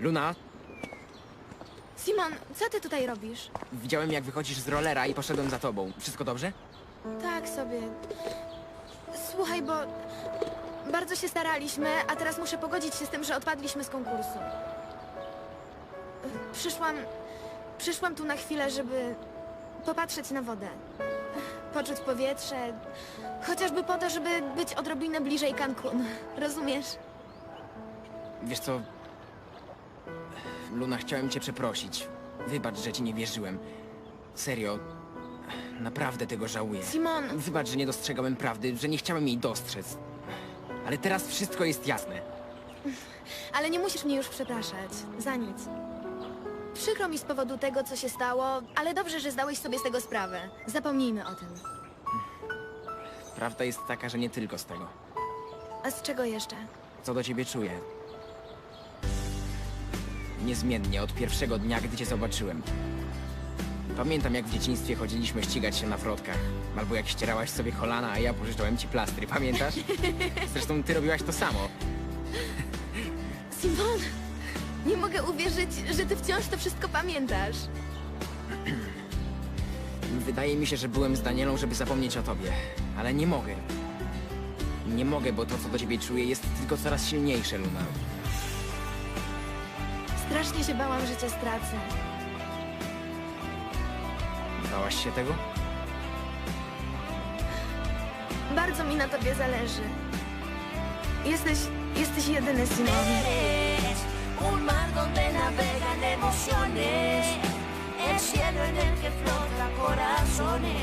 Luna, Simon, co ty tutaj robisz? widziałem jak wychodzisz z rollera i poszedłem za tobą. Wszystko dobrze? Tak sobie. Słuchaj, bo bardzo się staraliśmy, a teraz muszę pogodzić się z tym, że odpadliśmy z konkursu. Przyszłam. Przyszłam tu na chwilę, żeby popatrzeć na wodę. Poczuć powietrze. Chociażby po to, żeby być odrobinę bliżej Cancun. Rozumiesz? Wiesz co? Luna, chciałem cię przeprosić. Wybacz, że ci nie wierzyłem. Serio. Naprawdę tego żałuję. Simon, Wybacz, że nie dostrzegałem prawdy, że nie chciałem jej dostrzec. Ale teraz wszystko jest jasne. ale nie musisz mnie już przepraszać. Za nic. Przykro mi z powodu tego, co się stało, ale dobrze, że zdałeś sobie z tego sprawę. Zapomnijmy o tym. Prawda jest taka, że nie tylko z tego. A z czego jeszcze? Co do ciebie czuję. Niezmiennie od pierwszego dnia, gdy cię zobaczyłem. Pamiętam, jak w dzieciństwie chodziliśmy ścigać się na wrotkach. Albo jak ścierałaś sobie kolana, a ja pożyczałem ci plastry. Pamiętasz? Zresztą ty robiłaś to samo. Simon, nie mogę uwierzyć, że ty wciąż to wszystko pamiętasz. Wydaje mi się, że byłem z Danielą, żeby zapomnieć o tobie. Ale nie mogę. Nie mogę, bo to, co do ciebie czuję, jest tylko coraz silniejsze, Luna. Strasznie się bałam, że cię stracę. Bałaś się tego? Bardzo mi na tobie zależy. Jesteś, jesteś jedyny, Simon. Eres un mar donde navegan emociones, el cielo en el que flotan corazones